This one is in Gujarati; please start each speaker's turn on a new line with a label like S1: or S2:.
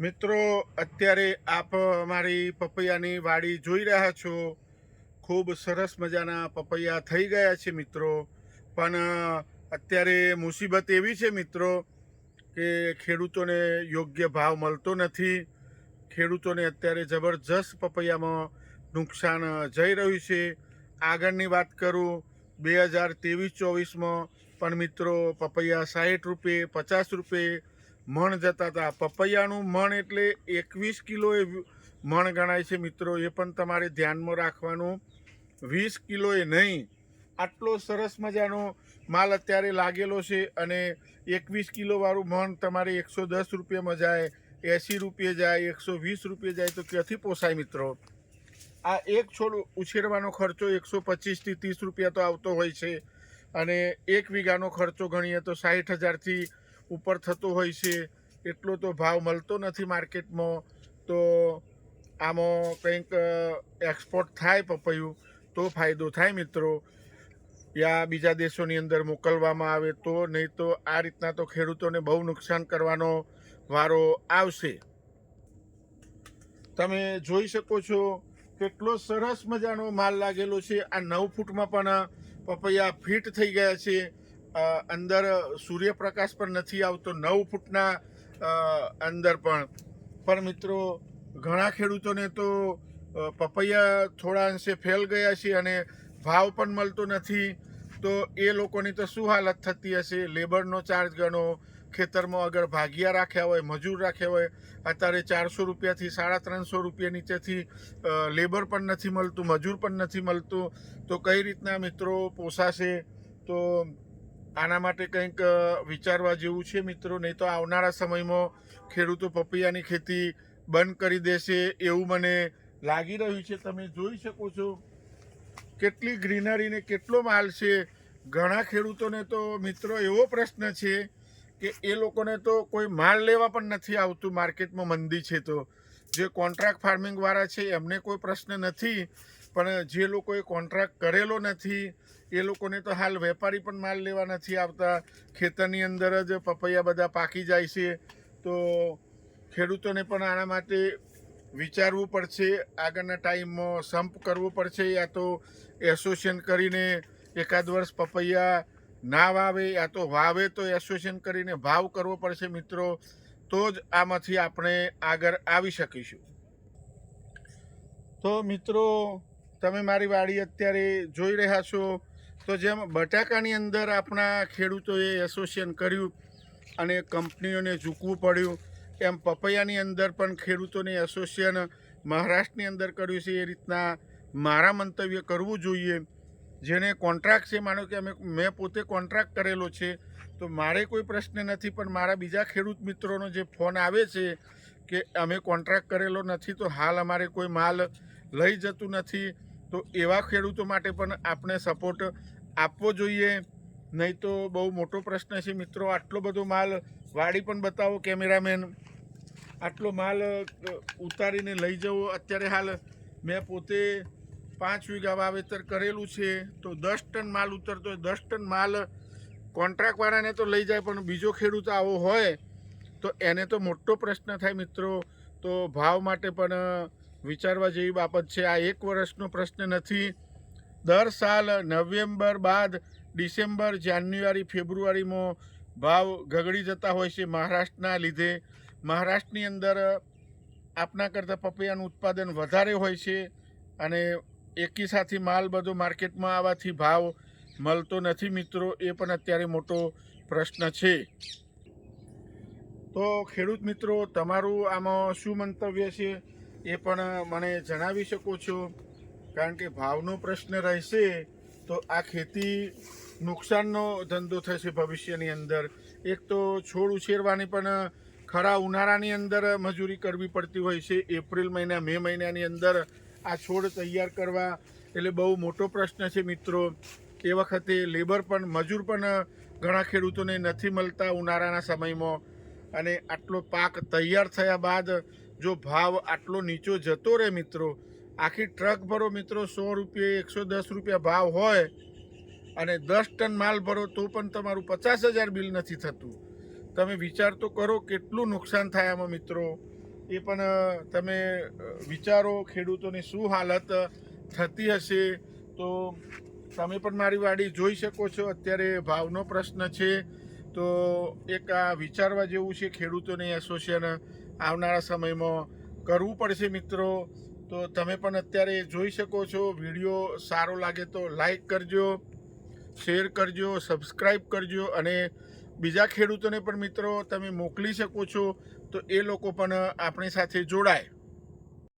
S1: મિત્રો, અત્યારે આપ મારી પપૈયાની વાડી જોઈ રહ્યા છો. ખૂબ સરસ મજાના પપૈયા થઈ ગયા છે મિત્રો. પણ અત્યારે મુસીબત એવી છે મિત્રો કે ખેડૂતોને યોગ્ય ભાવ મળતો નથી. ખેડૂતોને અત્યારે જબરજસ્ત પપૈયામાં નુકસાન જઈ રહ્યું છે. આગળની વાત કરું, બે હજાર ત્રેવીસ ચોવીસમાં પણ મિત્રો, પપૈયા સાઠ રૂપિયે પચાસ રૂપિયે મણ જતા હતા. પપૈયાનું મણ એટલે એકવીસ કિલો એ મણ ગણાય છે મિત્રો. એ પણ તમારે ધ્યાનમાં રાખવાનું. વીસ કિલોએ નહીં. આટલો સરસ મજાનો માલ અત્યારે લાગેલો છે અને એકવીસ કિલોવાળું મણ તમારે એકસો દસ રૂપિયામાં જાય, એંસી રૂપિયે જાય, એકસો વીસ રૂપિયે જાય તો ક્યાંથી પોસાય મિત્રો? આ એક છોડ ઉછેરવાનો ખર્ચો એકસો પચીસથી ત્રીસ રૂપિયા તો આવતો હોય છે. અને એક વીઘાનો ખર્ચો ગણીએ તો સાઠ હજારથી ઉપર થતો હોય છે, એટલો તો ભાવ મળતો નથી માર્કેટમાં. તો આમાં કંઈક એક્સપોર્ટ થાય પપૈયું, તો ફાયદો થાય મિત્રો. યા બીજા દેશોની અંદર મોકલવામાં આવે તો, નહીં તો આ રીતના તો ખેડૂતોને બહુ નુકસાન કરવાનો વારો આવશે. તમે જોઈ શકો છો કેટલો સરસ મજાનો માલ લાગેલો છે. આ નવ ફૂટમાં પણ પપૈયા ફિટ થઈ ગયા છે. અંદર સૂર્યપ્રકાશ પણ નથી આવતો, નવ ફૂટના અંદર પણ. પણ મિત્રો, ઘણા ખેડૂતોને તો પપૈયા થોડા અંશે ફેલ ગયા છે અને ભાવ પણ મળતો નથી. તો એ લોકોની તો શું હાલત થતી હશે? લેબરનો ચાર્જ ગણો ખેતરમાં અગર ભાગિયા રાખ્યા હોય, મજૂર રાખ્યા હોય, અત્યારે ચારસો રૂપિયાથી સાડા ત્રણસો રૂપિયા નીચેથી લેબર પણ નથી મળતું, મજૂર પણ નથી મળતું. તો કઈ રીતના મિત્રો પોસાશે? તો આના માટે કંઈક વિચારવા જેવું છે મિત્રો? નહીં તો આવનારા સમયમાં ખેડૂતો પપૈયાની ખેતી બંધ કરી દેશે એવું મને લાગી રહ્યું છે. તમે જોઈ શકો છો કેટલી ગ્રીનરીને કેટલો માલ છે. ઘણા ખેડૂતોને તો મિત્રો એવો પ્રશ્ન છે કે એ લોકોને તો કોઈ માલ લેવા પણ નથી આવતું માર્કેટમાં, મંદી છે તો. જે કોન્ટ્રાક્ટ ફાર્મિંગવાળા છે એમને કોઈ પ્રશ્ન નથી. પણ જે લોકોએ કોન્ટ્રાક્ટ કરેલો નથી, એ લોકોને તો હાલ વેપારી પણ માલ લેવા નથી આવતા. ખેતરની અંદર જ પપૈયા બધા પાકી જાય છે. તો ખેડૂતોને પણ આના માટે વિચારવું પડશે. આગળના ટાઈમમાં સંપ કરવો પડશે યા તો એસોસિએશન કરીને એકાદ વર્ષ પપૈયા ના વાવે, યા તો વાવે તો એસોસિએશન કરીને ભાવ કરવો પડશે મિત્રો. તો જ આમાંથી આપણે આગળ આવી શકીશું. તો મિત્રો તમે મારી વાડી અત્યારે જોઈ રહ્યા છો. તો જેમ બટાકાની અંદર આપણા ખેડૂતોએ એસોસિએશન કર્યું અને કંપનીઓને ઝૂકવું પડ્યું, એમ પપૈયાની અંદર પણ ખેડૂતોને એસોસિએશન મહારાષ્ટ્રની અંદર કર્યું છે. એ રીતના મારા મંતવ્ય કરવું જોઈએ. જેને કોન્ટ્રાક્ટ છે, માનો કે અમે મેં પોતે કોન્ટ્રાક્ટ કરેલો છે, તો મારે કોઈ પ્રશ્ન નથી, પણ મારા બીજા ખેડૂત મિત્રોનો જે ફોન આવે છે કે અમે કોન્ટ્રાક્ટ કરેલો નથી, તો હાલ અમારે કોઈ માલ લઈ જતું નથી. તો એવા ખેડૂતો માટે પણ આપણે સપોર્ટ આપવો જોઈએ. નહીં તો બહુ મોટો પ્રશ્ન છે મિત્રો, આટલો બધો માલ, વાડી પણ બતાવો કેમેરામેન. આટલો માલ ઉતારીને લઈ જવો. અત્યારે હાલ મેં પોતે પાંચ વીઘા વાવેતર કરેલું છે, તો દસ ટન માલ ઉતરતો હોય, દસ ટન માલ કોન્ટ્રાક્ટવાળાને તો લઈ જાય, પણ બીજો ખેડૂત આવો હોય, તો એને તો મોટો પ્રશ્ન થાય મિત્રો. તો ભાવ માટે પણ વિચારવા જેવી બાબત છે. આ એક વર્ષનો પ્રશ્ન નથી. દર સાલ નવેમ્બર બાદ ડિસેમ્બર, જાન્યુઆરી, ફેબ્રુઆરીમાં ભાવ ગગડી જતા હોય છે મહારાષ્ટ્રના લીધે. મહારાષ્ટ્રની અંદર આપના કરતાં પપૈયાનું ઉત્પાદન વધારે હોય છે અને એકી સાથે માલ બધો માર્કેટમાં આવવાથી ભાવ મળતો નથી મિત્રો. એ પણ અત્યારે મોટો પ્રશ્ન છે. તો ખેડૂત મિત્રો, તમારું આમાં શું મંતવ્ય છે? એ પણ મને જણાવી શકો છો. કારણ કે ભાવનો પ્રશ્ન રહેશે તો આ ખેતી નુકસાનનો ધંધો થશે ભવિષ્યની અંદર. એક તો છોડ ઉછેરવાની પણ ખરા ઉનાળાની અંદર મજૂરી કરવી પડતી હોય છે. એપ્રિલ મહિના, મે મહિનાની અંદર આ છોડ તૈયાર કરવા એટલે બહુ મોટો પ્રશ્ન છે મિત્રો. એ વખતે લેબર પણ, મજૂર પણ ઘણા ખેડૂતોને નથી મળતા ઉનાળાના સમયમાં. અને આટલો પાક તૈયાર થયા બાદ જો ભાવ આટલો નીચો જતો રહે મિત્રો, આખી ટ્રક ભરો મિત્રો, સો રૂપિયા, એકસો દસ રૂપિયા ભાવ હોય અને દસ ટન માલ ભરો તો પણ તમારું પચાસ હજાર બિલ નથી થતું. તમે વિચાર તો કરો કેટલું નુકસાન થાય આમાં મિત્રો. એ પણ તમે વિચારો ખેડૂતોની શું હાલત થતી હશે. તો તમે પણ મારી વાડી જોઈ શકો છો. અત્યારે ભાવનો પ્રશ્ન છે. તો એક આ વિચારવા જેવું છે ખેડૂતોને એસોસિએશન આવનારા સમયમાં કરવું પડશે મિત્રો. તો તમે પણ અત્યારે જોઈ શકો છો, વીડિયો સારો લાગે તો લાઈક કરજો, શેર કરજો સબસ્ક્રાઈબ કરજો અને બીજા ખેડૂતોને પણ મિત્રો તમે મોકલી શકો છો. તો એ લોકો પણ આપણી સાથે જોડાય.